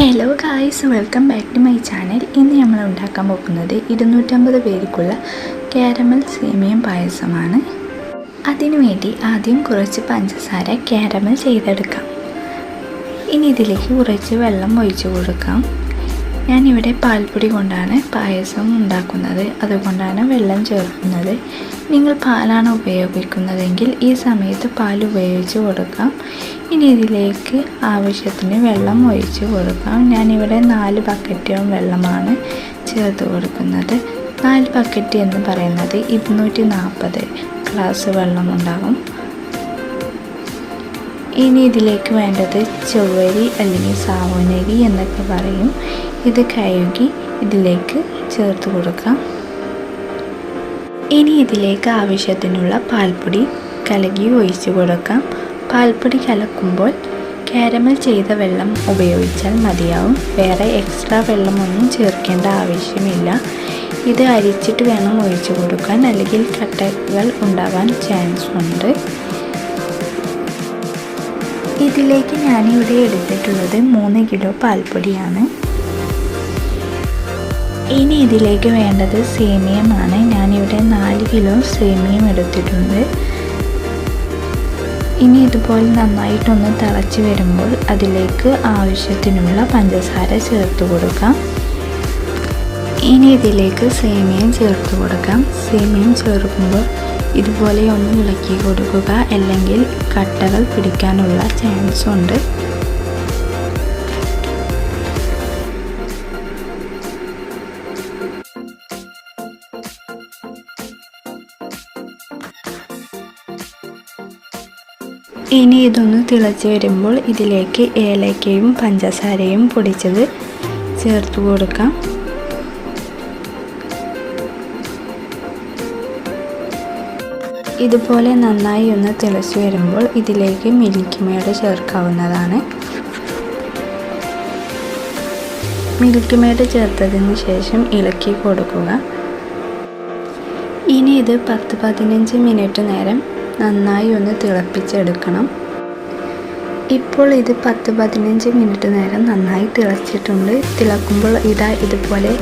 Hello guys welcome back to my channel ഇന്ന് നമ്മൾ ഉണ്ടാക്കാൻ പോകുന്നത് ഇരുന്നൂറ്റമ്പത് പേർക്കുള്ള കാരമൽ സേമിയം പായസമാണ് അതിനുവേണ്ടി ആദ്യം കുറച്ച് പഞ്ചസാര കാരമൽ ചെയ്തെടുക്കാം. ഇനി ഇതിലേക്ക് കുറച്ച് വെള്ളം ഒഴിച്ചു കൊടുക്കാം. ഞാനിവിടെ പാൽപ്പൊടി കൊണ്ടാണ് പായസം ഉണ്ടാക്കുന്നത്. അതുകൊണ്ടാണ് വെള്ളം ചേർക്കുന്നത്. നിങ്ങൾ പാലാണ് ഉപയോഗിക്കുന്നതെങ്കിൽ ഈ സമയത്ത് പാൽ ഉപയോഗിച്ച് കൊടുക്കാം. ഇനി ഇതിലേക്ക് ആവശ്യത്തിന് വെള്ളം ഒഴിച്ച് കൊടുക്കാം. ഞാനിവിടെ നാല് ബക്കറ്റോളം വെള്ളമാണ് ചേർത്ത് കൊടുക്കുന്നത്. നാല് ബക്കറ്റ് എന്ന് പറയുന്നത് ഇരുന്നൂറ്റി നാൽപ്പത് ഗ്ലാസ് വെള്ളം ഉണ്ടാകും ഇനി ഇതിലേക്ക് വേണ്ടത് ചൊവ്വരി അല്ലെങ്കിൽ സാവോനരി എന്നൊക്കെ പറയും. ഇത് കഴുകി ഇതിലേക്ക് ചേർത്ത് കൊടുക്കാം. ഇനി ഇതിലേക്ക് ആവശ്യത്തിനുള്ള പാൽപ്പൊടി കലകി ഒഴിച്ച് കൊടുക്കാം. പാൽപ്പൊടി കലക്കുമ്പോൾ കാരമൽ ചെയ്ത വെള്ളം ഉപയോഗിച്ചാൽ മതിയാവും. വേറെ എക്സ്ട്രാ വെള്ളമൊന്നും ചേർക്കേണ്ട ആവശ്യമില്ല. ഇത് അരിച്ചിട്ട് വേണം ഒഴിച്ചു കൊടുക്കാൻ. അല്ലെങ്കിൽ കട്ടകൾ ഉണ്ടാവാൻ ചാൻസ് ഉണ്ട്. ഇതിലേക്ക് ഞാനിവിടെ എടുത്തിട്ടുള്ളത് മൂന്ന് കിലോ പാൽപ്പൊടിയാണ്. ഇനി ഇതിലേക്ക് വേണ്ടത് സേമിയമാണ്. ഞാനിവിടെ നാല് കിലോ സേമിയം എടുത്തിട്ടുണ്ട്. ഇനി ഇതുപോലെ നന്നായിട്ടൊന്ന് തിളച്ച് വരുമ്പോൾ അതിലേക്ക് ആവശ്യത്തിനുള്ള പഞ്ചസാര ചേർത്ത് കൊടുക്കാം. ഇനി ഇതിലേക്ക് സേമിയം ചേർത്ത് കൊടുക്കാം. സേമിയം ചേർക്കുമ്പോൾ ഇതുപോലെ ഒന്ന് ഇളക്കി കൊടുക്കുക. അല്ലെങ്കിൽ കട്ടകൾ പിടിക്കാനുള്ള ചാൻസ് ഉണ്ട്. ഇനി ഇതൊന്ന് തിളച്ച് വരുമ്പോൾ ഇതിലേക്ക് ഏലക്കയും പഞ്ചസാരയും പൊടിച്ചത് ചേർത്ത് കൊടുക്കാം. ഇതുപോലെ നന്നായി ഒന്ന് തിളച്ചു വരുമ്പോൾ ഇതിലേക്ക് മിൽക്ക് ചേർക്കാവുന്നതാണ്. മിൽക്ക് ചേർത്തതിന് ശേഷം ഇളക്കി കൊടുക്കുക. ഇനി ഇത് പത്ത് പതിനഞ്ച് മിനിറ്റ് നേരം നന്നായി ഒന്ന് തിളപ്പിച്ചെടുക്കണം. ഇപ്പോൾ ഇത് പത്ത് പതിനഞ്ച് മിനിറ്റ് നേരം നന്നായി തിളച്ചിട്ടുണ്ട്. തിളക്കുമ്പോൾ ഇതാ ഇതുപോലെ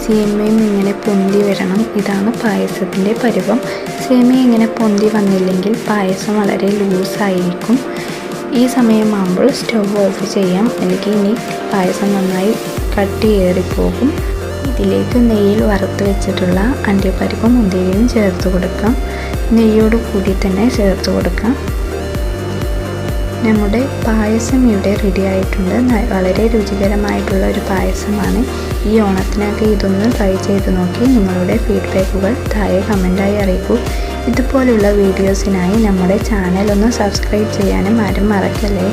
സേമയും ഇങ്ങനെ പൊന്തി വരണം. ഇതാണ് പായസത്തിന്റെ പരുവം. സേമിയ ഇങ്ങനെ പൊന്തി വന്നില്ലെങ്കിൽ പായസം വളരെ ലൂസായിരിക്കും. ഈ സമയമാകുമ്പോൾ സ്റ്റവ് ഓഫ് ചെയ്യാം. എനിക്ക് ഇനി പായസം നന്നായി കട്ടിയേറിപ്പോകും ഇതിലേക്ക് നെയ്യിൽ വറുത്ത് വെച്ചിട്ടുള്ള അണ്ടിപ്പരിപ്പും മുന്തിരിയും ചേർത്ത് കൊടുക്കാം. നെയ്യോട് കൂടി തന്നെ ചേർത്ത് കൊടുക്കാം. നമ്മുടെ പായസം ഇവിടെ റെഡി ആയിട്ടുണ്ട്. വളരെ രുചികരമായിട്ടുള്ള ഒരു പായസമാണ്. ഈ ഓണത്തിനൊക്കെ ഇതൊന്ന് ട്രൈ ചെയ്ത് നോക്കി നിങ്ങളുടെ ഫീഡ്ബാക്കുകൾ താഴെ കമന്റായി അറിയിക്കൂ. ഇതുപോലുള്ള വീഡിയോസിനായി നമ്മുടെ ചാനൽ ഒന്ന് സബ്സ്ക്രൈബ് ചെയ്യാനും ആരും മറക്കല്ലേ?